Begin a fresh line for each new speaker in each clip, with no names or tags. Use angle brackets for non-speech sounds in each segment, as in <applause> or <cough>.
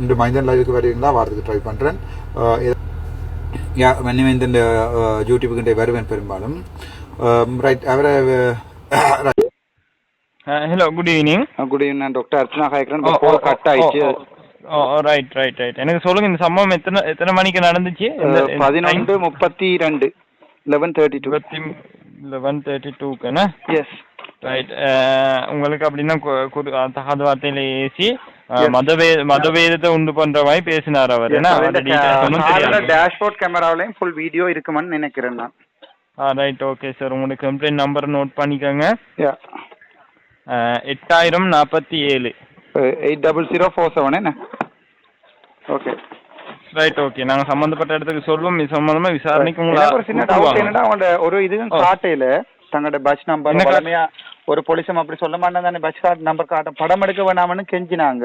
இந்த மைந்தன் லைவுக்கு வருவீங்களா வாரத்துக்கு ட்ரை பண்ணுறேன் மன்னிமைந்தன் யூடியூபுக்கிட்ட வருவேன் பெரும்பாலும். ரைட் அவரை
hello good evening
good evening doctor Archana ஹாய்க்கிறேன்
oh,
call cut ஆயிடுச்சு.
ஓ ரைட் ரைட் ரைட் எனக்கு சொல்லுங்க இந்த சம்பவம் எத்தனை எத்தனை மணிக்கு நடந்துச்சு?
பதினொன்று முப்பத்தி ரெண்டு eleven thirty
two eleven thirty டூக்குண்ணா
yes
right உங்களுக்கு அப்படின்னா தகாத வார்த்தையில ஏசி அஹ்,
Yes.
மதவே மதவேதத்தை உண்டு பண்ற மாதிரி பேசினார் அவர்.
டேஷ்போர்ட் கேமராவிலையும் ஃபுல் வீடியோ இருக்குமான்னு நினைக்கிறேன் நான்.
ஆ ரைட் ஓகே சார் உங்களுடைய கம்ப்ளைண்ட் நம்பர் நோட் பண்ணிக்கோங்க. எட்டாயிரம் நாற்பத்தி ஏழு.
Eight double zero four seven என்ன? ஓகே
ரைட் ஓகே நாங்க சம்பந்தப்பட்ட இடத்துக்கு சொல்லுவோம் சம்பந்தமா விசாரணைக்கு உங்களை
எனக்கு ஒரு சின்ன டவுட். என்னடா அவங்களோட ஒரு இதுவும்
ஓ.
காட்டையில தங்களோட பஸ் நம்பர் பழமையா ஒரு போலீஸும் அப்படி சொல்ல மாட்டேன் தானே. பஸ் கார்டு நம்பர் காட்ட படம் எடுக்க வேணாம்னு கெஞ்சினாங்க.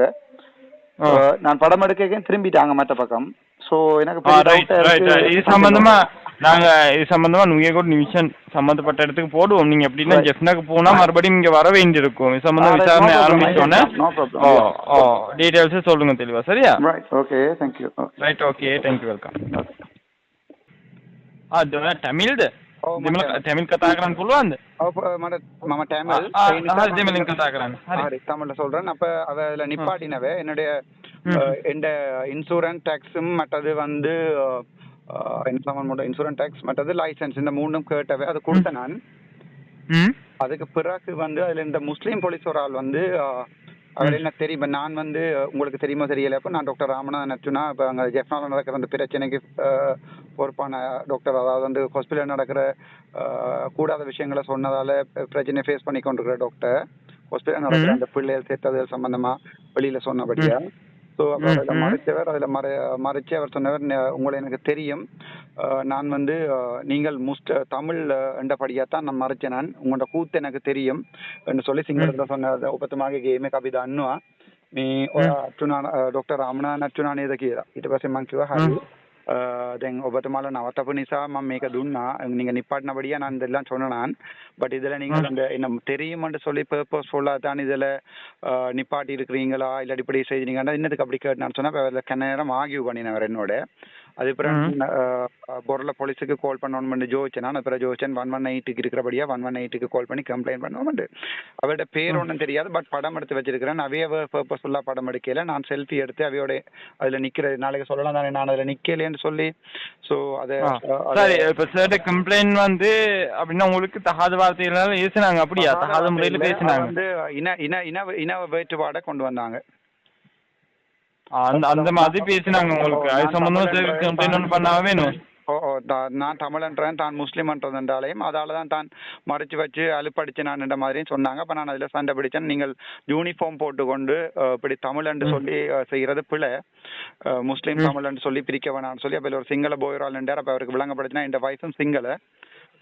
நான் படம் எடுக்க திரும்பிட்டாங்க மற்ற பக்கம். சோ எனக்கு
இது சம்பந்தமா நாங்க இது சம்பந்தமா நீங்க கூட நிமிஷம் சம்பந்தப்பட்ட இடத்துக்கு போடுவோம். நீங்க
அப்படின்னா
ஜெஃப்னாக்கு போனா மறுபடியும் இங்க வர வேண்டியிருக்கும். இது சம்பந்தம் விசாரணை ஆரம்பிச்சோன்னே டீடைல்ஸ் சொல்லுங்க தெளிவா. சரியா?
Okay thank you
right
okay
thank you welcome ah தமிழ்து
තැමින් කතා சொல்றேன் அப்ப அதில் நிப்பாட்டினவே என்னுடைய எந்த இன்சூரன்ஸ் டேக்ஸும் மற்றது வந்து இன்சூரன்ஸ் டேக்ஸ் மற்றது லைசன்ஸ் இந்த மூணும் கேட்டவே அது கொடுத்த நான் அதுக்கு பிறகு வந்து அதுல இந்த முஸ்லீம் போலீஸ் ஒரு ஆள் வந்து அவர் என்ன தெரியும் இப்ப நான் வந்து உங்களுக்கு தெரியுமா தெரியல அப்ப நான் டாக்டர் ராமநாதன் நச்சுனா இப்ப அங்க ஜெஃப்னால நடக்கிற அந்த பிரச்சனைக்கு பொறுப்பான டாக்டர் அதாவது வந்து ஹாஸ்பிட்டல் நடக்கிற கூடாத விஷயங்களை சொன்னதால பிரச்சனையை ஃபேஸ் பண்ணி கொண்டிருக்கிற டாக்டர் ஹாஸ்பிட்டல் நடக்கிற. அந்த பிள்ளைகள் சேர்த்தது சம்பந்தமா வெளியில சொன்னபடியா ஸோ
ம்,
அதில்
ம்.
மறைச்சவர் அதில் மறை மறைச்சு அவர் சொன்னவர் "ந- உங்களை எனக்கு தெரியும் அஹ், நான் வந்து அஹ், நீங்கள் முஸ்ட் தமிழ் என்றபடியாக தான் நான் மறைச்சேன் நான் உங்களோட கூத்து எனக்கு தெரியும் என்று சொல்லி சிங்களத்தில் சொன்ன උපතමාගේ ගේම එක අපි දන්නවා මේ ඔය අර්චුනා ඩොක්ටර් රාමනායන් අර්චුනා නේද කියලා ඊට පස්සේ මං කිව්වා හරි අ, දැන් ඔබතුමාලා නවතපු නිසා මම මේක දුන්නා நீங்க நிப்பாட்டினபடியா நான் இதெல்லாம் சொன்னேன் நான் பட் இதுல நீங்க
ம்.
இந்த என்ன தெரியும்னு சொல்லி பர்பஸ்ஃபுல்லா தான் இதுல அஹ், நிப்பாட்டி இருக்கிறீங்களா இல்லாட்டி இப்படி செய்றீங்கன்னா இன்னதுக்கு அப்படி கேட்டு சொன்னா அப்ப அதுல கண்ண நேரம் ஆகியூ பண்ணினவர் என்னோட அது பிறகு பொருள போலீஸுக்கு கால் பண்ணணும்னு ஜோதிச்சேன். நான் அப்புறம் ஜோதிச்சேன். ஒன் ஒன் எயிட்டுக்கு இருக்கிறபடியா ஒன் ஒன் எயிட்டுக்கு கால் பண்ணி கம்ப்ளைண்ட் பண்ணுவோம்ட்டு அவரோட பேர் ஒன்றும் தெரியாது. பட் படம் எடுத்து வச்சிருக்கிறேன். அவைய பர்பஸ்ஃபுல்லா படம் எடுக்கல. நான் செல்ஃபி எடுத்து அவையோட அதுல நிக்கிறது நாளைக்கு சொல்லலாம் தானே நான் அதுல நிக்கலேன்னு சொல்லி. ஸோ அதை.
சரி இப்ப சார் கம்ப்ளைண்ட் வந்து அப்படின்னா உங்களுக்கு தகாத வார்த்தைகளால பேசினாங்க. அப்படியா? தகாத முறையில பேசினாங்க.
வந்து இன இன இன இன வேற்றுப்பாடை கொண்டு வந்தாங்க.
அந்த அந்த மாதிரி பேசினாங்க உங்களுக்கு. அது சம்பந்தமா கம்ப்ளைண்ட் பண்ணாம வேணும்.
நான் தமிழன்றேன் தான் முஸ்லீம்ன்றதுன்றாலையும் அதால தான் தான் மறைச்சு வச்சு அலுப்படிச்சு நான் என்ற மாதிரியும் சொன்னாங்க. அப்ப நான் அதுல சண்டை பிடிச்சேன். நீங்கள் யூனிஃபார்ம் போட்டுக்கொண்டு இப்படி தமிழன்று சொல்லி அஹ், செய்யறது பிழை. முஸ்லீம்
ம்.
தமிழன்று சொல்லி பிரிக்க வேணாம்னு சொல்லி அப்ப ஒரு சிங்கள போயரால் நின்றார். அப்ப அவருக்கு விளங்கப்படுத்தினா இந்த வயசும் சிங்கள.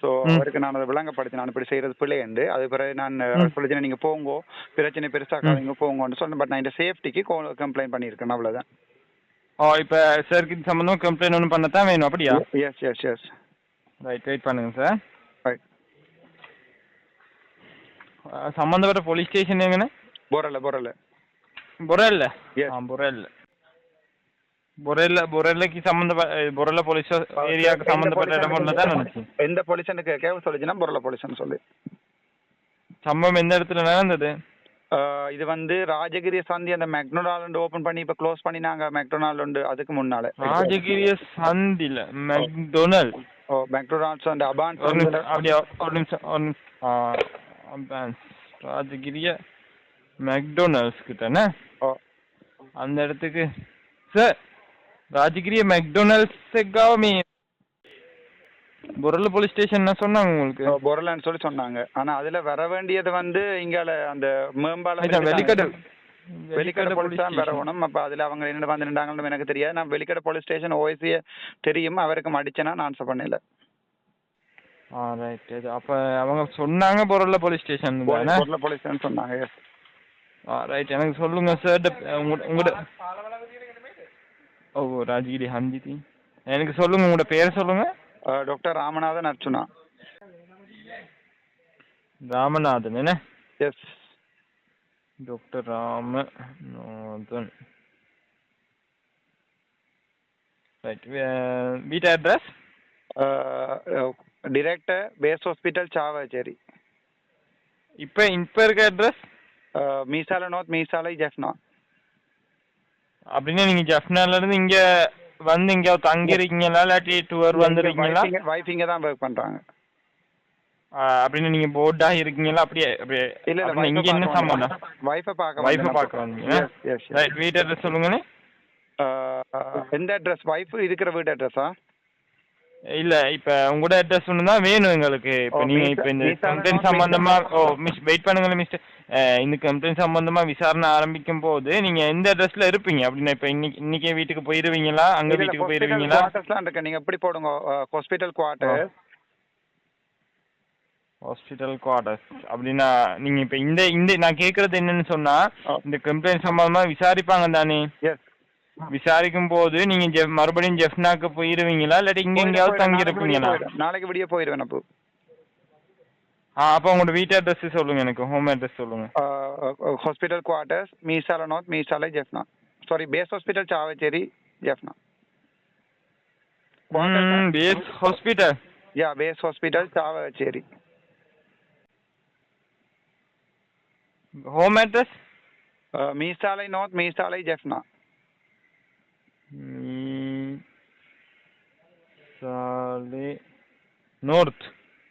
ஸோ அவருக்கு நான் அதை விளங்கப்படுத்தி நான் இப்படி செய்யறது பிள்ளைண்டு அது பிறகு நான் சொல்லிச்சேன் நீங்க போங்க. பிரச்சனை பெருசாக்காதீங்க போங்கன்னு சொன்னேன். பட் நான் இந்த சேஃப்டிக்கு கம்ப்ளைண்ட் பண்ணியிருக்கேன். அவ்வளவுதான்.
ஓ இப்போ சார் இது சம்மந்தம் கம்ப்ளைண்ட் ஒன்று பண்ணத்தான் வேணும் அப்படியா?
Yes yes yes
right wait பண்ணுங்க சார்
ரைட்
சம்மந்தப்பட்ட போலீஸ் ஸ்டேஷன் எங்கண்ணே
பொரல பொரல
பொரல்ல
ஆ
பொரல்ல బొరెల్ల బొరెల్లకి సంబంధ బొరెల్ల పోలీస్ ஏரியாக்கு சம்பந்தப்பட்ட இடம்
எந்த போலீஸ்னு கேட்க சொல்லிச்சுன்னா பொருள போலீஸ்னு சொல்லி
சம்பவம் எந்த இடத்துல நடந்தது
இது வந்து ராஜகிரிய சந்தி அந்த மெக்டொனால்டு ஓபன் பண்ணி இப்ப க்ளோஸ் பண்ணி நாங்க மெக்டொனால்டு அதுக்கு முன்னால
ராஜகிரிய சந்தில McDonald
oh McDonald's and Abans
ஒரு நிமிஷம் ராஜகிரிய மெக்டொனால்ட்ஸ் கிட்டனே
ஓ
அந்த இடத்துக்கு சார் ராஜகிரிய மெக்டொனால்ட்ஸ் எக்காவமே பொருள் போலீஸ் ஸ்டேஷன் சொன்னாங்க உங்களுக்கு.
பொருள்னு சொல்லி சொன்னாங்க. ஆனா அதுல வர வேண்டியது வந்து இங்கால அந்த மேம்பாலம்
வெளிக்கடல்
வெளிக்கடை போலீஸ் தான் வரணும். அப்ப அதுல அவங்க என்ன வந்துட்டாங்கன்னு எனக்கு தெரியாது. நான் வெளிக்கடை போலீஸ் ஸ்டேஷன் ஓஎஸ்சிய தெரியும். அவருக்கு அடிச்சேனா நான் ஆன்சர் பண்ணல.
ரைட் அப்ப அவங்க சொன்னாங்க Borella police station
Borella police சொன்னாங்க
ரைட் எனக்கு சொல்லுங்க சார் உங்க ஓ ராஜகிரி ஹம்ஜிதி. எனக்கு சொல்லுங்க உங்களோட பேர் சொல்லுங்க.
டாக்டர் ராமநாதன் அர்ச்சுனா
ராமநாதன் என்ன?
Yes
doctor Ramanathan. ரைட் வீட்டு address?
Director base hospital Chavakachcheri
இப்போ இப்போ இருக்க அட்ரஸ்?
மீசால நோத் மீசாலை ஜெஃப்னா
அப்படின்னா நீங்கள் ஜஃப்னாலேருந்து இங்கே வந்து இங்கே தங்கிருக்கீங்களா இல்லாட்டி டூர் வந்துருக்கீங்களா?
வைஃப் இங்க தான் ஒர்க் பண்றாங்க.
அப்படின்னு நீங்கள் போர்டாக இருக்கீங்களா? அப்படியே அப்படியே
இல்ல
இங்கே என்ன சம்பந்தம்
வைஃபை பார்க்க
வைஃபை பார்க்க வந்தீங்க.
எஸ்
ரைட் வீட்டு அட்ரஸ் சொல்லுங்கண்ணே.
எந்த அட்ரஸ் வைஃப் இருக்கிற வீட்டு அட்ரஸா
இல்ல இப்ப உங்களோட அட்ரஸ் ஒன்று தான் வேணும் எங்களுக்கு. இப்போ நீங்க இப்போ இந்த
நோட்
சம்பந்தமா ஓ மிஸ் வெயிட் பண்ணுங்களேன் மிஸ்டர் இந்த கம்ப்ளைண்ட் சம்பந்தமா விசாரணை ஆரம்பிக்கும் போது நீங்க எந்த அட்ரஸ்ல இருப்பீங்க? அப்படின்னா இப்போ இன்னைக்கு இன்னைக்கே வீட்டுக்கு போயிருவீங்களா? அங்க வீட்டுக்கு போயிருவீங்களா?
குவார்டர்ஸ்லாம் இருக்கு. நீங்க எப்படி போடுங்க? ஹாஸ்பிட்டல் குவார்டர்
ஹாஸ்பிட்டல் குவார்டர்ஸ் அப்படின்னா நீங்க இப்போ இந்த இந்த நான் கேக்குறது என்னன்னு சொன்னா. இந்த கம்ப்ளைண்ட் சம்பந்தமா விசாரிப்பாங்க தானே?
எஸ்
விசாரிக்கும் போது நீங்க மறுபடியும் ஜெஃப்னாக்கு போயிருவீங்களா? இல்லாட்டி இங்க எங்கேயாவது தங்கி இருப்பீங்களா
நாளைக்கு விடிய போயிருவேன் அப்போ
ஆ அப்போ உங்களோட வீட்டு அட்ரஸ் சொல்லுங்க எனக்கு ஹோம் அட்ரஸ் சொல்லுங்க
hospital quarters Meesalai north Meesalai Jaffna sorry base hospital Chavakachcheri Jaffna
base hospital
yeah base hospital Chavakachcheri
home address
Meesalai north Meesalai Jaffna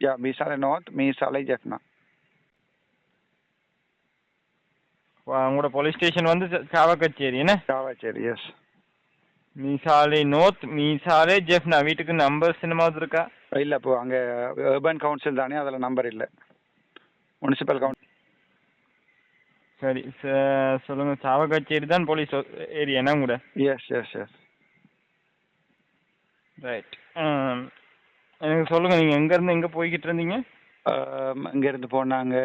சாலே north
yeah Meesalai north Meesalai Jaffna
உங்களோட police station வந்து சாவக்கச்சேரி என்ன
Chavakachcheri yes
Meesalai north Meesalai Jaffna வீட்டுக்கு numbers என்னமாவது இருக்கா
இல்ல இப்போ அங்க urban council தானே அதுல நம்பர் இல்ல முனிசிபல் கவுன்சில்
சரி ச- சொல்லுங்க சாவக்கச்சேரி தான் போலீஸ் ஏரியானா கூட
எஸ் எஸ் எஸ்
ரைட் எனக்கு சொல்லுங்க நீங்க எங்க இருந்து எங்க போய்கிட்டு இருந்தீங்க?
இங்க இருந்து போனாங்க.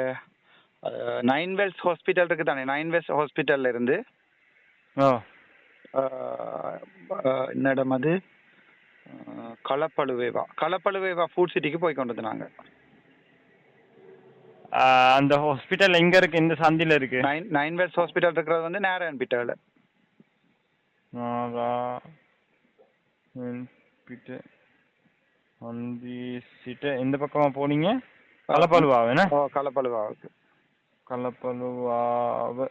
நைன் வெல்ஸ் ஹாஸ்பிட்டல் இருக்கு தானே நைன் வெல்ஸ் ஹாஸ்பிட்டல்ல இருந்து.
ஓ
அஹ், அஹ், என்ன இடம் அது களப்பழுவேவா. களப்பழுவேவா ஃபுட் சிட்டிக்கு போய் கொண்டு வந்தாங்க.
ஆ, அந்த ஹாஸ்பிட்டல் எங்க இருக்கு? இந்த சந்தில இருக்கு?
நைன் நைன் வெல்ஸ் ஹாஸ்பிட்டல் இருக்கிறது வந்து நாராயண் பிட்டால
சீட்டு. எந்த பக்கமா போனீங்க? கலப்பழுவா வேணா
ஓ களப்பழுவாவுக்கு
கலப்பழுவாவ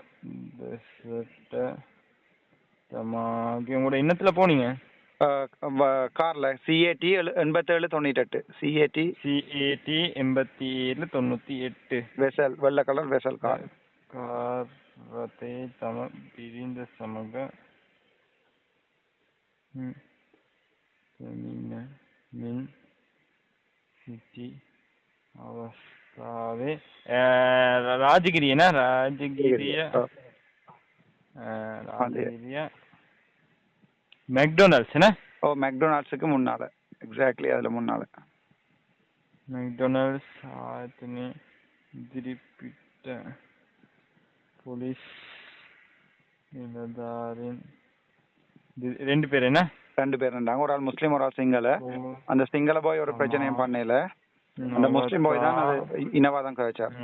தமாகி உங்களோட இன்னத்துல போனீங்க?
கார்ல சிஏடி எண்பத்தேழு தொண்ணூத்தெட்டு. சிஏடி
சிஏடி எண்பத்தி ஏழு தொண்ணூத்தி எட்டு
வெசல் வெள்ளை கலர் வெசல் கார்.
காரத்தை தம பிரிந்த சமக மின் சிட்டி அவஸ்தாவே. ராஜகிரி என்ன ராஜகிரிய? ராஜகிரிய. மெக்டொனால்ட்ஸ் என்ன
ஓ மெக்டொனால்ட்ஸுக்கு முன்னால. எக்ஸாக்ட்லி அதுல முன்னால.
மெக்டொனால்ட்ஸ் ஆயத்தினி திருப்பிட்ட போலீஸ் நிலதாரின் ரெண்டு பேர் என்ன?
ரெண்டு பேர் இருந்தாங்க. ஒரு ஆள் முஸ்லீம் ஒரு ஆள் சிங்கள. அந்த சிங்கள போய் ஒரு பிரச்சனையும் பண்ணல. அந்த முஸ்லீம் போய் தான் அது இனவாதம் கழிச்சார்.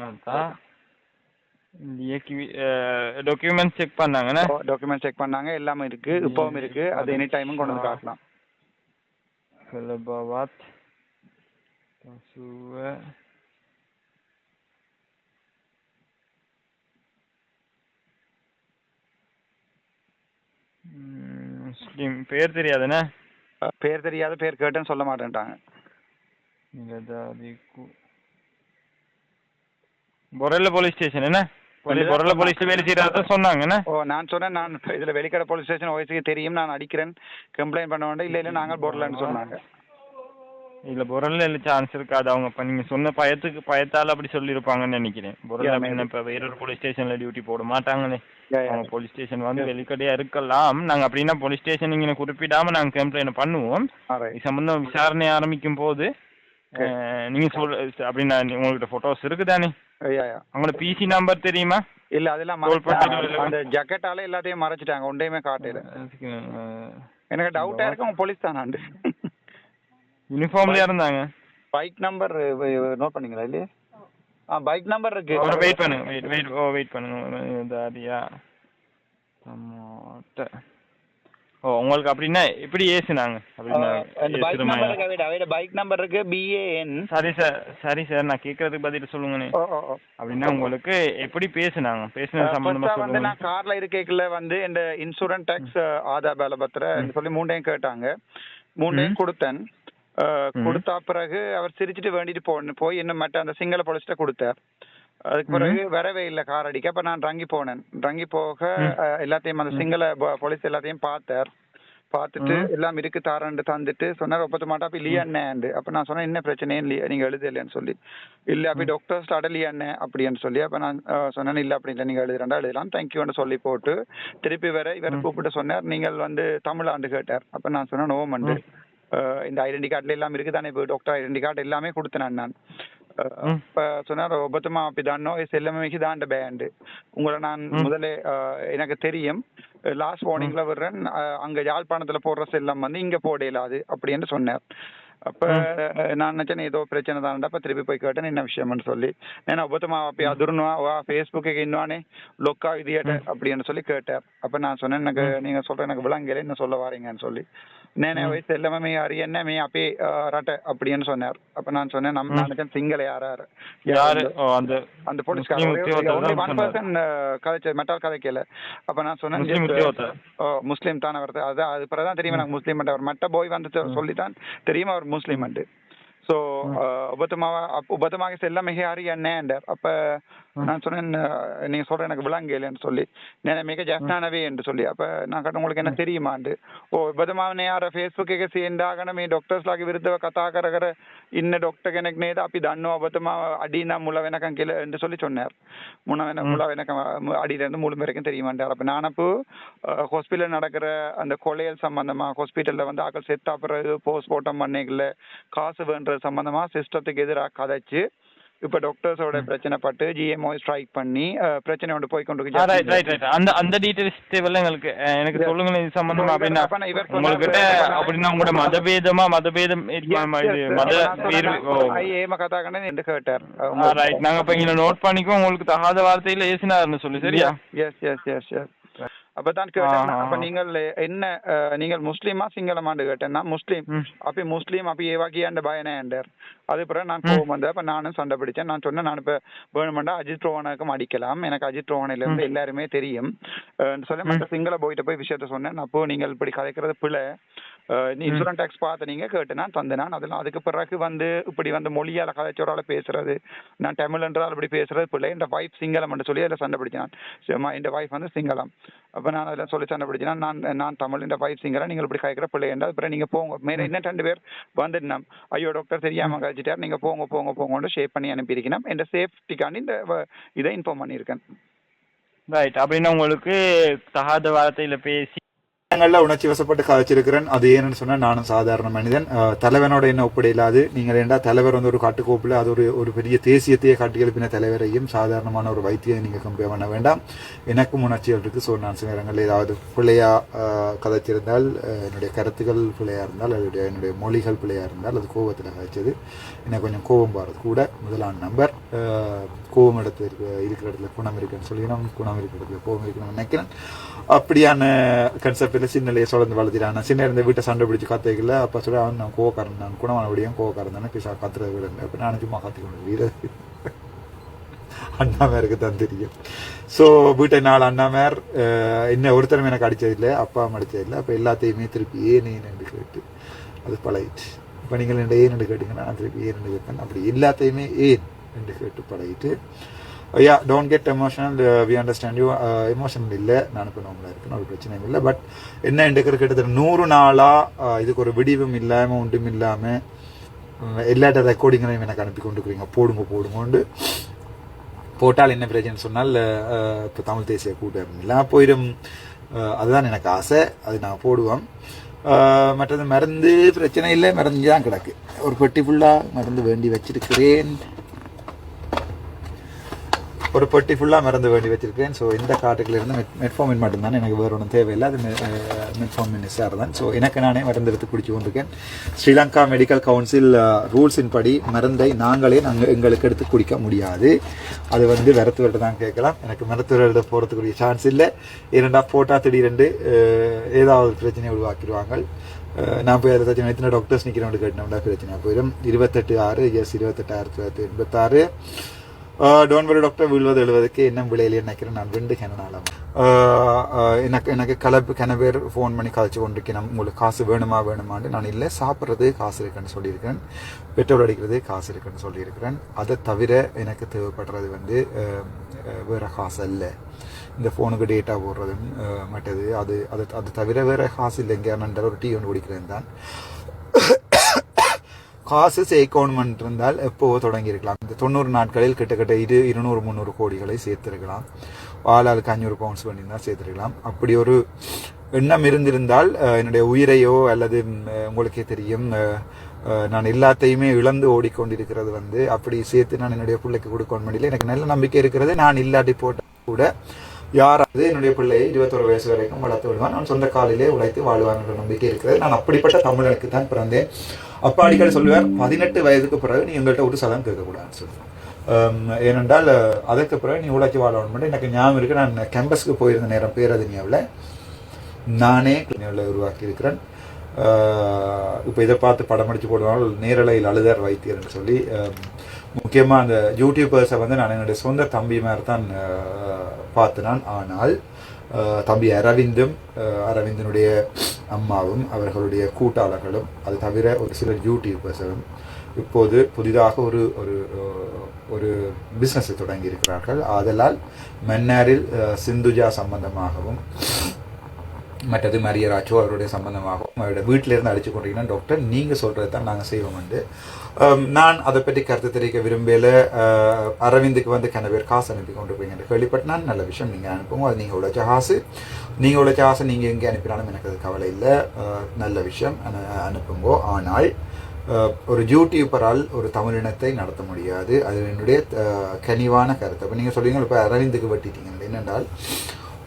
டாக்குமெண்ட் செக் பண்ணாங்கண்ணே?
டாக்குமெண்ட் செக் பண்ணாங்க. எல்லாமே இருக்கு. இப்பவும் இருக்கு. அது எனி டைமும் கொண்டு வந்து காட்டலாம்.
கலபாவாத் பசுவ ம், முஸ்லிம் பேர் தெரியாதுண்ணே.
பேர் தெரியாத பேர் கேட்டேன்னு சொல்ல மாட்டேன்ட்டாங்க.
பொரல்ல போலீஸ் ஸ்டேஷன் என்ன? பொரல்ல போலீஸ் வேலை செய்யறத சொன்னாங்க என்ன
ஓ நான் சொன்னேன் நான் இதுல வெளிக்கடை போலீஸ் ஸ்டேஷன் ஓய்ஸுக்கு தெரியும் நான் அடிக்கிறேன் கம்ப்ளைண்ட் பண்ண வேண்டாம் இல்ல இல்ல நாங்கள் போடலன்னு சொன்னாங்க.
இல்ல பொரல்ல இல்ல சான்ஸ் இருக்காது. அவங்க இப்ப நீங்க சொன்ன பயத்துக்கு பயத்தால அப்படி சொல்லியிருப்பாங்கன்னு நினைக்கிறேன். பொரல்ல. அப்படின்னா இப்ப வேறொரு போலீஸ் ஸ்டேஷன்ல டியூட்டி போட மாட்டாங்களே. அவங்க போலீஸ் ஸ்டேஷன் வந்து வெளிக்கடையா இருக்கலாம். நாங்க அப்படின்னா போலீஸ் ஸ்டேஷன் இங்க குறிப்பிடாம நாங்க கம்ப்ளைண்ட் பண்ணுவோம். இது சம்பந்தம் விசாரணை ஆரம்பிக்கும் போது நீங்க சொல் அப்படின்னா உங்ககிட்ட போட்டோஸ் இருக்குதானே. அவங்களோட பிசி நம்பர் தெரியுமா?
இல்ல அதெல்லாம் அந்த ஜக்கெட்டால எல்லாத்தையும் மறைச்சிட்டாங்க. ஒன்றையுமே
அஹ்,
எனக்கு டவுட்டா இருக்கு போலீஸ் தானாண்டு
யூனிஃபார்ம்லயா இருந்தாங்க.
பைக் நம்பர் நோட் பண்ணீங்களா இல்லையே? ஆ பைக் நம்பர் இருக்கு.
ஒரு வெயிட் பண்ணுங்க வெயிட் வெயிட் ஓ வெயிட் பண்ணுங்க தாரியா டமாட்ட ஓ உங்களுக்கு அப்படின்னா எப்படி ஏசுனாங்க. அப்படின்னா
அந்த பைக் நம்பர் இருக்கு அவைட அவைட பைக் நம்பர் இருக்கு பிஏஎன்
சரி சார் சரி சார் நான் கேட்கறதுக்கு பதில் சொல்லுங்கண்ணே. அப்படின்னா உங்களுக்கு எப்படி பேசுனாங்க? பேசுனது சம்பந்தமா
வந்து நான் கார்ல இருக்கேக்குள்ள வந்து இந்த இன்சூரன்ஸ் டேக்ஸ் ஆதார் பேலபத்திர சொல்லி மூண்டையும் கேட்டாங்க. மூண்டையும் கொடுத்தேன். கொடுத்தா பிறகு அவர் சிரிச்சிட்டு வேண்டிட்டு போன போய் இன்னும் மற்ற அந்த சிங்கள போலீஸ்ட்ட கொடுத்தார் அதுக்கு பிறகு வரவே இல்லை கார் அடிக்க. அப்ப நான் ரங்கி போனேன். ரங்கி போக எல்லாத்தையும் அந்த சிங்கள போலீஸ் எல்லாத்தையும் பார்த்தார். பார்த்துட்டு எல்லாம் இருக்கு தாரண்டு தந்துட்டு சொன்னார் ஒப்பத்த மாட்டா அப்ப இல்லையா அண்ணே? அப்ப நான் சொன்னேன் என்ன பிரச்சனை? இல்லையா நீங்க எழுதலைன்னு சொல்லி. இல்ல அப்படி டாக்டர்ஸ் அடலியா அண்ணே அப்படின்னு சொல்லி. அப்ப நான் சொன்னேன் இல்ல அப்படி இல்லை நீங்க எழுதுறா எழுதலாம். தேங்க்யூன்னு சொல்லி போட்டு திருப்பி வேற இவர் கூப்பிட்டு சொன்னார். நீங்கள் வந்து தமிழாண்டு கேட்டார். அப்ப நான் சொன்னேன் நோமண்டு அஹ், இந்த ஐடென்டி கார்டுல எல்லாம் இருக்குதானே? இப்போ டாக்டர் ஐடென்டி கார்டு எல்லாமே கொடுத்தேன் நான் சொன்னார் ஒபத்துமா அப்படி தானோ எஸ் பேண்டு உங்களை நான் முதல்ல எனக்கு தெரியும். லாஸ்ட் வார்னிங்ல வர்றேன் அங்க யாழ்ப்பாணத்துல போடுற செல்லம் வந்து இங்க போட இயலாது அப்படின்னு சொன்னார். அப்ப நான் நினைச்சேன் ஏதோ பிரச்சனை தான் அப்ப திருப்பி போய் கேட்டேன் என்ன விஷயம்னு சொல்லி. ஏன்னா ஒவ்வொருத்தமா அப்படி அதுர்னுவா வா ஃபேஸ்புக்கு இன்னுவானே லொக்கா விதியாட்ட அப்படின்னு சொல்லி கேட்டேன். அப்ப நான் சொன்னேன் எனக்கு நீங்க சொல்ற எனக்கு விளங்கல என்ன சொல்ல வாரீங்கன்னு சொல்லி. நேனே வயசு எல்லாமே மீ அறியண்ணே மீ? அப்பே ரட்ட அப்படின்னு சொன்னார். அப்ப நான் சொன்னேன் நம்ம நான் நினைச்சேன் சிங்கள யாராரு?
யாரு? அந்த
அந்த போலீஸ்காரர்.
தான்
ஒன். பர்சன் கதைச்ச மெட்டால் கதைக்கல. அப்ப நான் சொன்னேன்
முஸ்லீம்
தான் அவர் அதான் அது பிறகுதான் தெரியும் எனக்கு முஸ்லீம் அவர் மற்ற போய் வந்து சொல்லி தான் தெரியும்? அவர் முஸ்லீம் சோ உபத்தமாக அப்போ உபத்தமாக செல்லாம ஹேரியா நேண்டர் அப்ப நான் சொன்னேன் நீங்க சொல்கிற எனக்கு விளங்கலைன்னு சொல்லி நான் மிக ஜாஸ்தானவே என்று சொல்லி அப்ப நான் கட்ட உங்களுக்கு என்ன தெரியுமாண்டு ஓ உபதமாக நேர ஃபேஸ்புக்கே சேர்ந்தாகணும் මේ ඩොක්ටර්ස්ලාගේ විරුද්ධව කතා කර කර ඉන්න ඩොක්ටර් කෙනෙක් නේද අපි දන්නවා ඔබතුමා අඩි නම් මුල වෙනකන් என்று சொல்லி சொன்னார் முன்ன வேணும் முழ வேணக்கம் அடியிலேருந்து முழு வரைக்கும் தெரியுமாண்டார் அப்போ நானப்போ நடக்கிற அந்த கொலையல் சம்பந்தமா ஹாஸ்பிட்டலில் வந்து ஆக்கள் செத்தா பிறகு போஸ்ட்மார்ட்டம் பண்ணிக்கல காசு வேண்ட சம்பந்தமா சிஸ்டத்துக்கு எதிராக கதைச்சு இப்ப டாக்டர்ஸோட பிரச்சனை பட்டு ஜிஎம்ஓ ஸ்ட்ரைக் பண்ணி பிரச்சனை ஒன்று போய் கொண்டு
ரைட் ரைட் ரைட் அந்த அந்த டீடைல்ஸ் தேவையில்ல எங்களுக்கு. எனக்கு சொல்லுங்க இது சம்பந்தமா அப்படின்னா. உங்ககிட்ட அப்படின்னா உங்களோட மதபேதமா மதபேதம் மத
ஏம கதா கண்ணன் என்று கேட்டார்.
ரைட் நாங்க இப்ப இங்க நோட் பண்ணிக்கோ உங்களுக்கு தகாத வார்த்தையில ஏசினாருன்னு சொல்லி சரியா?
எஸ் எஸ் எஸ் எஸ் அப்பதான் கேட்டேன் அப்ப. நீங்கள் என்ன நீங்கள் முஸ்லீமா சிங்களமாண்டு கேட்டேன் நான் முஸ்லீம். அப்ப முஸ்லீம் அப்ப ஏவாக்கியாண்ட பயனே என்றார் அது பிறகு நான் கோவம் வந்தேன் அப்ப நானும் சண்டை பிடிச்சேன். நான் சொன்னேன் நான் இப்ப வேணுமெண்டா அஜித் ரோஹனுக்கும் அடிக்கலாம். எனக்கு அஜித் ரோஹனில இருந்து எல்லாருமே தெரியும். சொல்லி மற்ற சிங்கள போயிட்டு போய் விஷயத்த சொன்னேன். அப்போ நீங்கள் இப்படி கதைக்கிறது பிழை. இன்சூரன்ஸ் டேக்ஸ் பார்த்து நீங்க கேட்டு நான் தந்தேன் நான் அதெல்லாம் அதுக்கு பிறகு வந்து இப்படி வந்து மொழியால கதைச்சோரால பேசுறது நான் தமிழ்ன்றால் இப்படி பேசுறது பிள்ளை இந்த வைஃப் சிங்களம் என்று சொல்லி அதில் சண்டை பிடிச்சான் இந்த வைஃப் வந்து சிங்களம் அப்ப நான் அதில் சொல்லி சண்டை பிடிச்சினா நான் நான் தமிழ் இந்த வைஃப் சிங்களம் நீங்கள் இப்படி கதைக்கிற பிள்ளை என்றால் அப்புறம் நீங்க போங்க. மேல இன்னும் ரெண்டு பேர் வந்துடணும். ஐயோ டாக்டர் தெரியாம கழிச்சிட்டார் நீங்க போங்க போங்க போங்கன்னு ஷேப் பண்ணி அனுப்பியிருக்கணும். இந்த சேஃப்டிக்காண்டி இந்த இதை இன்ஃபார்ம் பண்ணியிருக்கேன்.
ரைட் அப்படின்னா உங்களுக்கு தகாத வார்த்தையில பேசி
இடங்களில் உணர்ச்சி வசப்பட்டு கதைச்சிருக்கிறேன் அது ஏன்னு சொன்னால் நானும் சாதாரண மனிதன். தலைவனோட என்ன ஒப்படையில்லாது நீங்கள் ஏண்டா தலைவர் வந்து ஒரு காட்டுக்கோப்பில் அது ஒரு ஒரு பெரிய தேசியத்தையே காட்டி எழுப்பின தலைவரையும் சாதாரணமான ஒரு வைத்தியம் நீங்கள் கம்பேர் பண்ண வேண்டாம். எனக்கும் உணர்ச்சிகள் இருக்குது ஸோ நான் சில நேரங்களில் ஏதாவது பிள்ளையாக கதைச்சிருந்தால் என்னுடைய கருத்துக்கள் பிள்ளையாக இருந்தால் அதனுடைய என்னுடைய மொழிகள் பிள்ளையாக இருந்தால் அது கோபத்தில் கதைச்சது எனக்கு கொஞ்சம் கோபம் வர்றது கூட முதலாம் நம்பர் கோபம் இடத்துல இருக்க இருக்கிற இடத்துல குணம் இருக்குன்னு சொல்லிக்கணும் குணம் இருக்கிற இடத்துல கோபம் இருக்கணும்னு நினைக்கிறேன். அப்படியான கன்செப்ட் கன்செப்டில் சின்னலையே சொல்லுந்து வளர்த்திட்டான் நான் சின்ன இருந்த வீட்டை சண்டை பிடிச்சி கத்தைக்கல. அப்போ சொல்ல அவன் நான் கோவக்காரன் நான் குணமான விடியும் கோவக்காரன் தானே பிசா கத்துறது விட அப்போ நான் சும்மா கத்திக்கொண்டு வீர அண்ணாமேருக்கு தான் தெரியும். ஸோ வீட்டை நாலு அண்ணாமேர் அஹ், இன்னும் ஒருத்தரும் எனக்கு அடித்ததில்லை அப்பா அடித்ததில்லை அப்போ எல்லாத்தையுமே திருப்பி ஏன் ஏன் என்று கேட்டு அது பழகிட்டு. இப்போ நீங்கள் என்ன ஏன் என்று கேட்டீங்கன்னா நான் திருப்பி ஏன் என்று கேட்பேன். அப்படி எல்லாத்தையுமே ஏன் என்று கேட்டு பழகிட்டு yeah don't get emotional we understand you emotional இல்லை நான் இப்போ நம்மள இருக்கணும் ஒரு பிரச்சனையும் இல்லை பட் என்ன எடுக்கிற கிட்டத்தட்ட நூறு நாளாக இதுக்கு ஒரு விடிவும் இல்லாமல் ஒன்றும் இல்லாமல் எல்லாட்ட ரெக்கார்டிங்களையும் எனக்கு அனுப்பி கொண்டு இருக்கிறீங்க போடுங்க போடுங்கோண்டு போட்டால் என்ன பிரச்சனை சொன்னால் இப்போ தமிழ் தேசிய கூட்டம் எல்லாம் போயிடும் uh, அதுதான் எனக்கு ஆசை. அது நான் போடுவேன் uh, மற்றது மருந்து பிரச்சனை இல்லை. மருந்து தான் கிடக்கு. ஒரு பெட்டி ஃபுல்லாக மருந்து வேண்டி வச்சிருக்கிறேன். ஒரு பொட்டி ஃபுல்லாக மறந்து வேண்டி வச்சிருக்கேன் ஸோ இந்த காட்டுக்குள்ள மெட் மெட்ஃபார்மின் மட்டும்தான் எனக்கு வேறு ஒன்றும் தேவையில்லை. அது மெட்ஃபார்மின் சார் eh, தான். ஸோ எனக்கு நானே மருந்து எடுத்து குடிச்சு கொண்டிருக்கேன். ஸ்ரீலங்கா மெடிக்கல் கவுன்சில் ரூல்ஸின் படி மருந்தை நாங்களே நாங்கள் எங்களுக்கு எடுத்து குடிக்க முடியாது. அது வந்து மருத்துவர்கிட்ட தான் கேட்கலாம். எனக்கு மருத்துவர்கிட்ட போகிறதுக்குரிய சான்ஸ் இல்லை. இரண்டா போட்டால் திடீரெண்டு eh, ஏதாவது பிரச்சனையை உருவாக்கிடுவாங்க. Eh, நான் போய் அதை தச்சு எத்தனை டாக்டர்ஸ் நிற்கிறவங்க கேட்டோம்னா பிரச்சனை போயிடும். இருபத்தெட்டு ஆறு எஸ் இருபத்தெட்டு ஆயிரத்தி தொள்ளாயிரத்தி எண்பத்தாறு. டோன் வரி டாக்டர் விழுவது எழுவதுக்கு என்ன விலையில நினைக்கிறேன் நான் ரெண்டு கிணனாலாம் எனக்கு எனக்கு கலப்பு கிண பேர் ஃபோன் பண்ணி கழிச்சு கொண்டிருக்கேன் உங்களுக்கு காசு வேணுமா வேணுமான்னு நான் இல்லை சாப்பிட்றது காசு இருக்குன்னு சொல்லியிருக்கேன் பெட்ரோல் அடிக்கிறது காசு இருக்குன்னு சொல்லியிருக்கிறேன் அதை தவிர எனக்கு தேவைப்படுறது வந்து வேறு வேற காசு அல்ல இந்த ஃபோனுக்கு டேட்டா போடுறது மற்றது அது அது அது தவிர வேற காசு இல்லைங்க நான் ஒரு டீ ஒன்று குடிக்கிறேன் தான் காசு சேர்க்கணுமென்று இருந்தால் எப்போவோ தொடங்கியிருக்கலாம். இந்த தொண்ணூறு நாட்களில் கிட்டத்தட்ட இரு இருநூறு முந்நூறு கோடிகளை சேர்த்திருக்கலாம். ஆளாளுக்கு அஞ்சூறு பவுண்ட்ஸ் பண்ணியிருந்தால் சேர்த்திருக்கலாம். அப்படி ஒரு எண்ணம் இருந்திருந்தால் என்னுடைய உயிரையோ அல்லது உங்களுக்கே தெரியும் நான் எல்லாத்தையுமே இழந்து ஓடிக்கொண்டிருக்கிறது வந்து அப்படி சேர்த்து நான் என்னுடைய பிள்ளைக்கு கொடுக்கணும் முடியல. எனக்கு நல்ல நம்பிக்கை இருக்கிறது. நான் இல்லாட்டி போட்ட கூட யாராவது என்னுடைய பிள்ளையை இருபத்தொரு வயசு வரைக்கும் வளர்த்து விடுவான். நான் சொந்த காலிலே உழைத்து வாழ்வான் என்ற நம்பிக்கை இருக்கிறது. நான் அப்படிப்பட்ட தமிழனுக்கு தான் பிறந்தேன். அப்பா அடிக்கடி சொல்லுவார் பதினெட்டு வயதுக்கு பிறகு நீ எங்கள்கிட்ட ஒரு சதம் கேட்கக்கூடாதுன்னு சொல்லுவேன் ஏனென்றால் அதற்கு பிறகு நீ உழைச்சி வாழணும் மட்டும் எனக்கு ஞாபகம் இருக்கு. நான் கேம்பஸ்க்கு போயிருந்த நேரம் பேரதினியாவில் நானே கிளினியாவில் உருவாக்கி இருக்கிறேன். இப்போ இதை பார்த்து படம் அடிச்சு போடுவாங்க நேரலையில் அழுதார் வைத்தியர்னு சொல்லி முக்கியமாக அந்த யூடியூபர்ஸை வந்து நான் என்னுடைய சொந்த தம்பி மாதிரி தான் அஹ், பார்த்து நான். ஆனால் தம்பி அரவிந்தும் அரவிந்தனுடைய அம்மாவும் அவர்களுடைய கூட்டாளர்களும் அது தவிர ஒரு சிலர் யூடியூபர்ஸும் இப்போது புதிதாக ஒரு ஒரு ஒரு பிஸ்னஸை தொடங்கி இருக்கிறார்கள். ஆதலால் மன்னாரில் சிந்துஜா சம்பந்தமாகவும் மற்றது மரியராஜோ அவருடைய சம்பந்தமாகவும் அவருடைய வீட்டிலேருந்து அடிச்சு கொண்டீங்கன்னா டாக்டர் நீங்கள் சொல்கிறது தான் நாங்கள் செய்வோம் வந்து Um, நான் அதை பற்றி கருத்து தெரிவிக்க விரும்பல. Uh, அரவிந்துக்கு வந்து கன பேர் காசு அனுப்பி கொண்டு போய் கேள்விப்பட்டேன் நல்ல விஷயம். நீங்கள் அனுப்புங்க. அது நீங்கள் உழைச்ச காசு. நீங்கள் உழைச்ச காசு நீங்கள் எங்கே அனுப்பினாலும் எனக்கு அது கவலை இல்லை. Uh, நல்ல விஷயம். அனு- அனுப்புங்கோ. ஆனால் uh, ஒரு யூடியூபரால் ஒரு தமிழினத்தை நடத்த முடியாது. அது என்னுடைய கனிவான கருத்து. அப்போ நீங்கள் சொல்லுவீங்க இப்போ அரவிந்துக்கு வெட்டிட்டீங்க என்னென்றால்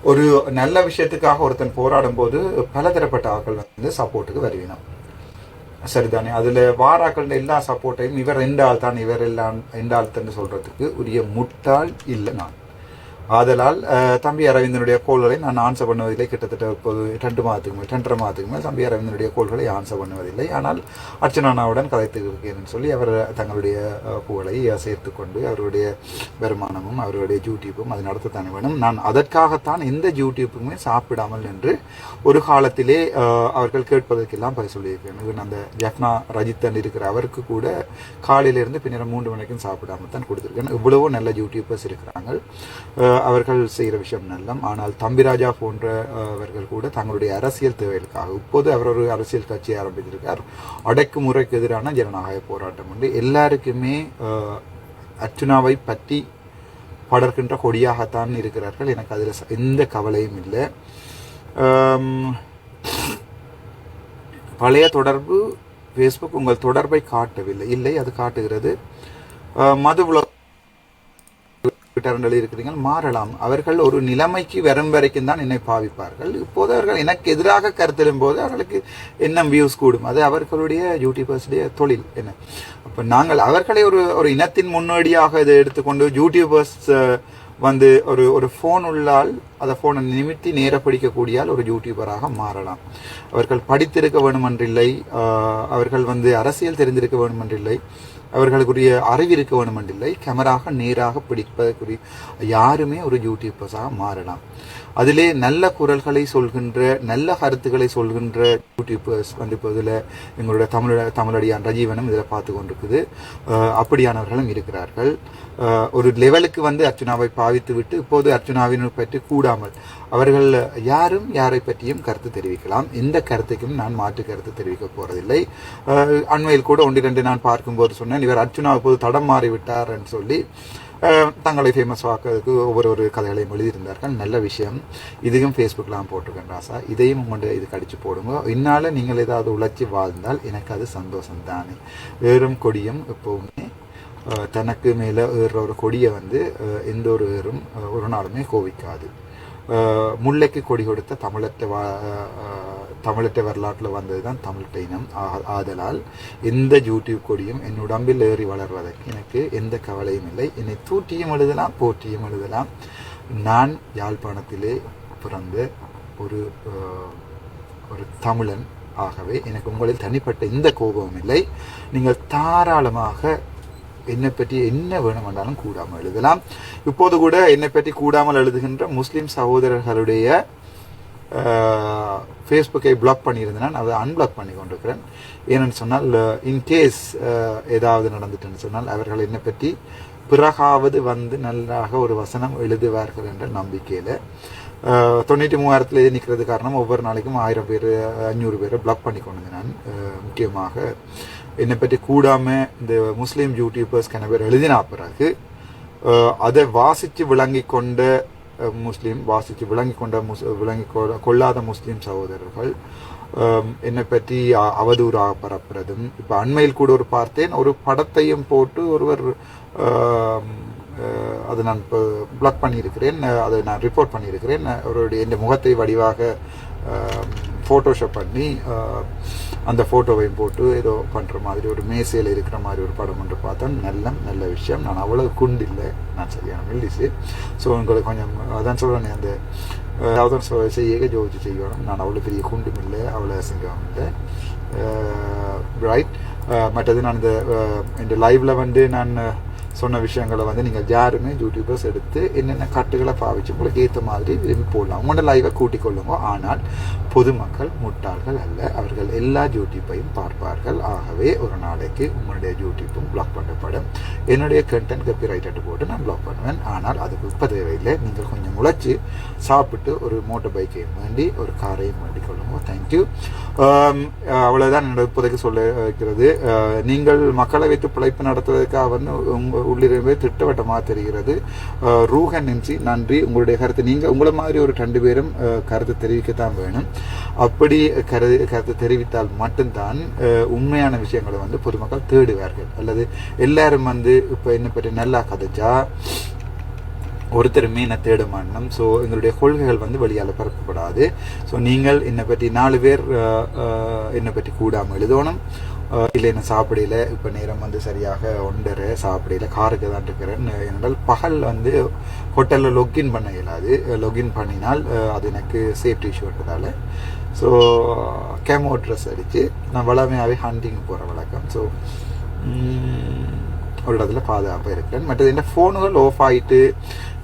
ஒரு நல்ல விஷயத்துக்காக ஒருத்தன் போராடும் போது பலதரப்பட்ட ஆட்கள் வந்து சப்போர்ட்டுக்கு வருவினோம். சரிதானே? அதில் வாராக்களில் எல்லா சப்போர்ட்டையும் இவர் ரெண்டு ஆள் தான் இவர் எல்லாம் ரெண்டு ஆள் தான் சொல்கிறதுக்கு உரிய முட்டாள் இல்லை நான். ஆதலால் தம்பி அரவிந்தனுடைய கோள்களை நான் ஆன்சர் பண்ணுவதில்லை. கிட்டத்தட்ட இப்போது ரெண்டு மாதத்துக்கு மேல் ரெண்டரை மாதத்துக்கு மேல் தம்பி அரவிந்தனுடைய கோள்களை ஆன்சர் பண்ணுவதில்லை. ஆனால் அர்ச்சனானாவுடன் கதைத்து இருக்கிறேன்னு சொல்லி அவர் தங்களுடைய புகழை சேர்த்து கொண்டு அவருடைய வருமானமும் அவருடைய யூடியூப்பும் அது நடத்தத்தானே வேணும். நான் அதற்காகத்தான் எந்த யூடியூப்புமே சாப்பிடாமல் என்று ஒரு காலத்திலே அவர்கள் கேட்பதற்கெல்லாம் பதில் சொல்லியிருக்கிறேன். அந்த ஜப்னா ரஜித்தன் இருக்கிற அவருக்கு கூட காலையிலிருந்து பின்னர் மூன்று மணிக்கும் சாப்பிடாம தான் கொடுத்துருக்கேன் இவ்வளவோ நல்ல யூடியூபர்ஸ் இருக்கிறாங்க அவர்கள் செய்கிற விஷயம் நல்லம். ஆனால் தம்பிராஜா போன்ற அவர்கள் கூட தங்களுடைய அரசியல் தேவைகளுக்காக இப்போது அவர் ஒரு அரசியல் கட்சியை ஆரம்பித்திருக்கார். அடக்குமுறைக்கு எதிரான ஜனநாயக போராட்டம் உண்டு. எல்லாருக்குமே அஹ், அர்ச்சுனாவை பற்றி படர்கின்ற கொடியாகத்தான் இருக்கிறார்கள். எனக்கு அதில் எந்த கவலையும் இல்லை. பழைய தொடர்பு ஃபேஸ்புக் உங்கள் தொடர்பை காட்டவில்லை. இல்லை அது காட்டுகிறது. மது விள- இருக்கிறீர்கள் மாறலாம். அவர்கள் ஒரு நிலைமைக்கு வரும் வரைக்கும் தான் என்னை பாவிப்பார்கள். இப்போது அவர்கள் எனக்கு எதிராக கருத்திடும் போது அவர்களுக்கு என்ன வியூஸ் கூடும். அது அவர்களுடைய யூடியூபர்ஸுடைய தொழில் என்ன? அப்போ நாங்கள் அவர்களை ஒரு ஒரு இனத்தின் முன்னோடியாக இதை எடுத்துக்கொண்டு யூடியூபர்ஸ் வந்து ஒரு ஒரு ஃபோன் உள்ளால் அதை ஃபோனை நிமித்தி நேர படிக்கக்கூடியால் ஒரு யூடியூபராக மாறலாம். அவர்கள் படித்திருக்க வேண்டுமென்றில்லை அவர்கள் வந்து அரசியல் தெரிந்திருக்க வேண்டுமென்றில்லை அவர்களுக்குரிய அறிவு இருக்க வேணுமென்றில்லை கேமராக நேராக பிடிப்பதற்குரிய யாருமே ஒரு யூடியூபர்ஸாக மாறலாம். அதிலே நல்ல குரல்களை சொல்கின்ற நல்ல கருத்துக்களை சொல்கின்ற யூடியூபர்ஸ் வந்து இப்போ இதில் எங்களுடைய தமிழ தமிழடியான் ரஜீவனும் இதில் பார்த்து கொண்டிருக்குது. அப்படியானவர்களும் இருக்கிறார்கள். ஒரு லெவலுக்கு வந்து அர்ச்சுனாவை பாவித்து விட்டு இப்போது அர்ச்சுனாவினை பற்றி கூடாமல் அவர்கள் யாரும் யாரை பற்றியும் கருத்து தெரிவிக்கலாம். எந்த கருத்துக்கும் நான் மாற்று கருத்து தெரிவிக்க போறதில்லை. அண்மையில் கூட ஒன்று ரெண்டு நான் பார்க்கும்போது சொன்னேன் இவர் அர்ச்சுனா இப்போது தடம் மாறி விட்டார்ன்னு சொல்லி தங்களை ஃபேமஸ் ஆக்கிறதுக்கு ஒவ்வொரு ஒரு கதைகளையும் எழுதியிருந்தார்கள். நல்ல விஷயம். இதையும் ஃபேஸ்புக்கில் போட்டிருக்கேன் ராசா. இதையும் உங்கள்கிட்ட இது கடிச்சு போடுங்க. இன்னால நீங்கள் ஏதாவது உழைச்சி வாழ்ந்தால் எனக்கு அது சந்தோஷம் தானே வேறும் கொடியும் எப்போவுமே தனக்கு மேலே ஏறுற ஒரு கொடியை வந்து எந்த ஒரு ஏறும் ஒரு நாளுமே கோவிக்காது. முல்லைக்கு கொடி கொடுத்த தமிழற்ற வா தமிழத்தை தமிழற்ற வரலாற்றில் வந்தது தான் தமிழ்ட்ட இனம் ஆ- ஆதலால் எந்த யூடியூப் கொடியும் என் உடம்பில் ஏறி வளர்வதற்கு எனக்கு எந்த கவலையும் இல்லை. என்னை தூட்டியும் எழுதலாம் போற்றியும் எழுதலாம் நான் யாழ்ப்பாணத்திலே பிறந்த ஒரு ஒரு தமிழன் ஆகவே எனக்கு உங்களில் தனிப்பட்ட எந்த கோபமும் இல்லை. நீங்கள் தாராளமாக என்னை பற்றி என்ன வேணுமென்றாலும் கூடாமல் எழுதலாம். இப்போது கூட என்னை பற்றி கூடாமல் எழுதுகின்ற முஸ்லீம் சகோதரர்களுடைய ஃபேஸ்புக்கை பிளாக் பண்ணியிருந்தேன். நான் அதை அன்பிளாக் பண்ணி கொண்டிருக்கிறேன். ஏனென்னு சொன்னால் இன்கேஸ் ஏதாவது நடந்துட்டுன்னு சொன்னால் அவர்கள் என்னை பற்றி பிறகாவது வந்து நல்லாக ஒரு வசனம் எழுதுவார்கள் என்ற நம்பிக்கையில் தொண்ணூற்றி மூவாயிரத்தில் எழுதி நிற்கிறது காரணம் ஒவ்வொரு நாளைக்கும் ஆயிரம் பேர் அஞ்சூறு பேரை பிளாக் பண்ணி கொண்டு நான் முக்கியமாக என்னை பற்றி கூடாமல் இந்த முஸ்லீம் யூடியூபர்ஸ் கன பேர் எழுதினா பிறகு அதை வாசித்து விளங்கி கொண்ட முஸ்லீம் வாசித்து விளங்கி கொண்ட முஸ் விளங்கி கொ- கொள்ளாத முஸ்லீம் சகோதரர்கள் என்னை பற்றி அவதூறாக பரப்புறதும் இப்போ அண்மையில் கூட ஒரு பார்த்தேன் ஒரு படத்தையும் போட்டு ஒருவர் அது அதை நான் இப்போ பிளாக் பண்ணியிருக்கிறேன் அதை நான் ரிப்போர்ட் பண்ணியிருக்கிறேன் அவருடைய என் முகத்தை வடிவாக ஃபோட்டோஷாப் பண்ணி அந்த ஃபோட்டோவையும் போட்டு ஏதோ பண்ணுற மாதிரி ஒரு மேசையில் இருக்கிற மாதிரி ஒரு படம் ஒன்று பார்த்தேன் நல்ல நல்ல விஷயம். நான் அவ்வளோ குண்டு இல்லை நான் சரியான மெல்லிசு. ஸோ உங்களுக்கு கொஞ்சம் அதான் சொல்கிறேன் அந்த அதாவது சொ- செய்ய ஜோதிச்சு செய்யணும் நான் அவ்வளோ பெரிய குண்டும் இல்லை அவ்வளோ அசிங்கம் இல்லை. ரைட் மற்றது நான் இந்த அஹ், இந்த லைவ்ல வந்து நான் சொன்ன விஷயங்களை வந்து நீங்கள் யாருமே யூடியூபர்ஸ் எடுத்து என்னென்ன கட்டுகளை பாவிச்சு உங்களுக்கு ஏற்ற மாதிரி விரும்பி போடலாம். உங்களோட லைவை கூட்டிக் கொள்ளுங்க. ஆனால் பொதுமக்கள் முட்டாள்கள் அல்ல. அவர்கள் எல்லா யூடியூப்பையும் பார்ப்பார்கள். ஆகவே ஒரு நாளைக்கு உங்களுடைய யூடியூப்பும் பிளாக் பண்ணப்படும் என்னுடைய கண்டென்ட் கப்பி ரைட்டர்ட்டு போட்டு நான் பிளாக் பண்ணுவேன். ஆனால் அதுக்கு இப்போ தேவையில்லை நீங்கள் கொஞ்சம் முளைச்சி சாப்பிட்டு ஒரு மோட்டர் பைக்கையும் வேண்டி ஒரு காரையும் வேண்டி கொள்ளுங்க. தேங்க்யூ அவ்வளோதான் என்னோட இப்போதைக்கு சொல்ல வைக்கிறது. நீங்கள் மக்களை வைத்து பிழைப்பு நடத்துவதற்காக வந்து உங்கள் உள்ளிருந்தே திட்டவட்டமாக தெரிகிறது. ரூஹன் எம்சி நன்றி. உங்களுடைய கருத்து நீங்கள் உங்களை மாதிரி ஒரு ரெண்டு பேரும் கருத்து தெரிவிக்கத்தான் வேணும். அப்படி கரு கருத்து தெரிவித்தால் மட்டும்தான் உண்மையான விஷயங்களை வந்து பொதுமக்கள் தேடுவார்கள். அல்லது எல்லாரும் வந்து இப்போ என்ன பற்றி நல்லா கதைச்சா ஒருத்தர் மீனை தேட மாட்டோம் ஸோ எங்களுடைய கொள்கைகள் வந்து வெளியால் பரப்பப்படாது. ஸோ நீங்கள் என்னை பற்றி நாலு பேர் என்னை பற்றி கூடாமல் எழுதணும். இல்லை என்ன சாப்பிடல இப்போ நேரம் வந்து சரியாக ஒன்றரை சாப்பிடல காருக்கு தான் இருக்கிறேன் ஏனென்றால் பகல் வந்து ஹோட்டலில் லொக்கின் பண்ண இயலாது. லொக்இன் பண்ணினால் அது எனக்கு சேஃப்டி இஷ்யூன்றதால ஸோ கேமோ ட்ரெஸ் அடித்து நான் வளமையாகவே ஹண்டிங் போகிற வழக்கம். ஸோ ஒரு இடத்துல பாதுகாப்பாக இருக்கிறேன் மற்றது இந்த ஃபோனுகள் ஆஃப் ஆகிட்டு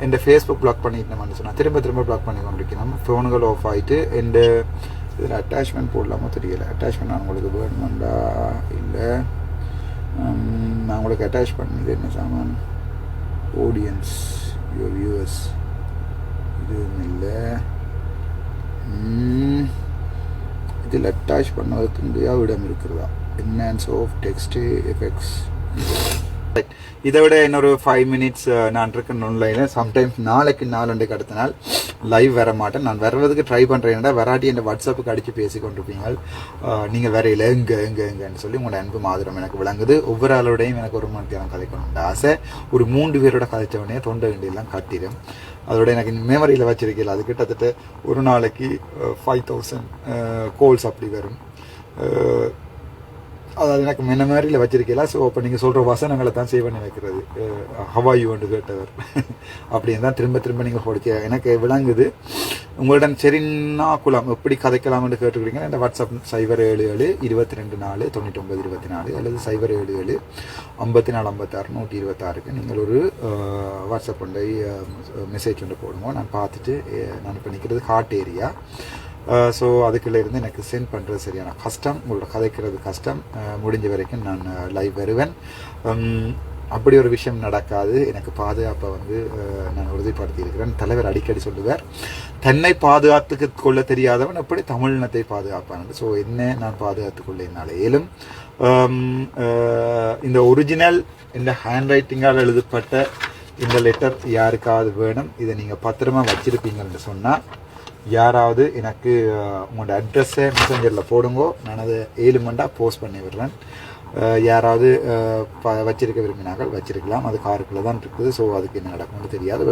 என் ஃபேஸ்புக் பிளாக் பண்ணிட்டேன் சொன்னால் திரும்ப திரும்ப பிளாக் பண்ணி கொண்டிருக்கணும் ஃபோனுகள் ஆஃப் ஆகிட்டு இந்த இதில் அட்டாச்மெண்ட் போடலாமோ தெரியல. அட்டாச்மெண்ட் நான் உங்களுக்கு வேணுமெண்டா இல்லை. நான் உங்களுக்கு அட்டாச் பண்ணது என்ன சாமான்? ஆடியன்ஸ் யோ வியூவர்ஸ் இதுவும் இல்லை. இதில் அட்டாச் பண்ணுவதற்கு முடியாத இடம் இருக்கிறதா? என்ஹான்ஸ் ஆஃப் டெக்ஸ்ட் எஃபெக்ட்ஸ் இதை விட இன்னொரு ஃபைவ் மினிட்ஸ் நான் இருக்கேன் ஆன்லைனில் சம்டைம்ஸ் நாளைக்கு நாலண்டுக்கு அடுத்த நாள் லைவ் வர மாட்டேன். நான் வர்றதுக்கு ட்ரை பண்ணுறேன்டா வராட்டி என் வாட்ஸ்அப்புக்கு அடித்து பேசி கொண்டிருப்பீங்க நீங்கள் வரையில இங்கே இங்கே எங்கன்னு சொல்லி உங்களோட அன்பு மாதிரம் எனக்கு விளங்குது. ஒவ்வொரு ஆளோடையும் எனக்கு ஒரு மணி நேரம் கதைக்கணும் ஆசை. ஒரு மூன்று பேரோட கதைச்ச உடனே தொண்டை வேண்டியெல்லாம் கட்டிடும். அதோட எனக்கு மெமரியில் வச்சிருக்கல அது கிட்டத்தட்ட ஒரு நாளைக்கு ஃபைவ் தௌசண்ட் கோல்ஸ் அப்படி வரும். அதாவது எனக்கு முன்ன மாதிரியில் வச்சிருக்கல. ஸோ அப்போ நீங்கள் சொல்கிற வசனங்களை தான் சேவ் பண்ணி வைக்கிறது ஹவாயு என்று கேட்டவர். <laughs> அப்படின்னு தான் திரும்ப திரும்ப நீங்கள் படிக்க எனக்கு விளங்குது உங்களிடம் சரின்னா குலம் எப்படி கதைக்கலாம்னு கேட்டுக்கிறீங்க இந்த வாட்ஸ்அப் சைபர் ஏழு ஏழு இருபத்தி ரெண்டு நாலு தொண்ணூற்றி ஒன்பது இருபத்தி நாலு அல்லது சைபர் ஏழு ஏழு ஐம்பத்தி நாலு ஐம்பத்தாறு நூற்றி இருபத்தாறுக்கு நீங்கள் ஒரு வாட்ஸ்அப் ஒன்றை மெசேஜ் ஒன்று போடுங்க. நான் பார்த்துட்டு நான் இப்போ நிற்கிறது ஹாட் ஏரியா. ஸோ அதுக்குள்ளே இருந்து எனக்கு சென்ட் பண்ணுறது சரியான கஷ்டம். உங்களோட கதைக்கிறது கஷ்டம். முடிஞ்ச வரைக்கும் நான் லைவ் வருவேன். அப்படி ஒரு விஷயம் நடக்காது. எனக்கு பாதுகாப்பை வந்து நான் உறுதிப்படுத்தி இருக்கிறேன். தலைவர் அடிக்கடி சொல்லுவார் தன்னை பாதுகாத்துக்கு கொள்ள தெரியாதவன் அப்படி தமிழினத்தை பாதுகாப்பான். ஸோ என்ன நான் பாதுகாத்து கொள்ள என்னால் இயலும் இந்த ஒரிஜினல் இந்த ஹேண்ட் ரைட்டிங்கால் எழுதப்பட்ட இந்த லெட்டர் யாருக்காவது வேணும்? இதை நீங்கள் பத்திரமா வச்சிருப்பீங்கன்னு சொன்னால் யாராவது எனக்கு உங்களோட அட்ரஸை மெசஞ்சரில் போடுங்கோ. நான் அதை ஏழு போஸ்ட் பண்ணி விடுறேன். யாராவது ப- வச்சிருக்க விரும்பினார்கள் வச்சிருக்கலாம். அது காருக்குள்ளே தான் இருக்குது. ஸோ அதுக்கு என்ன நடக்கும்னு தெரியாது.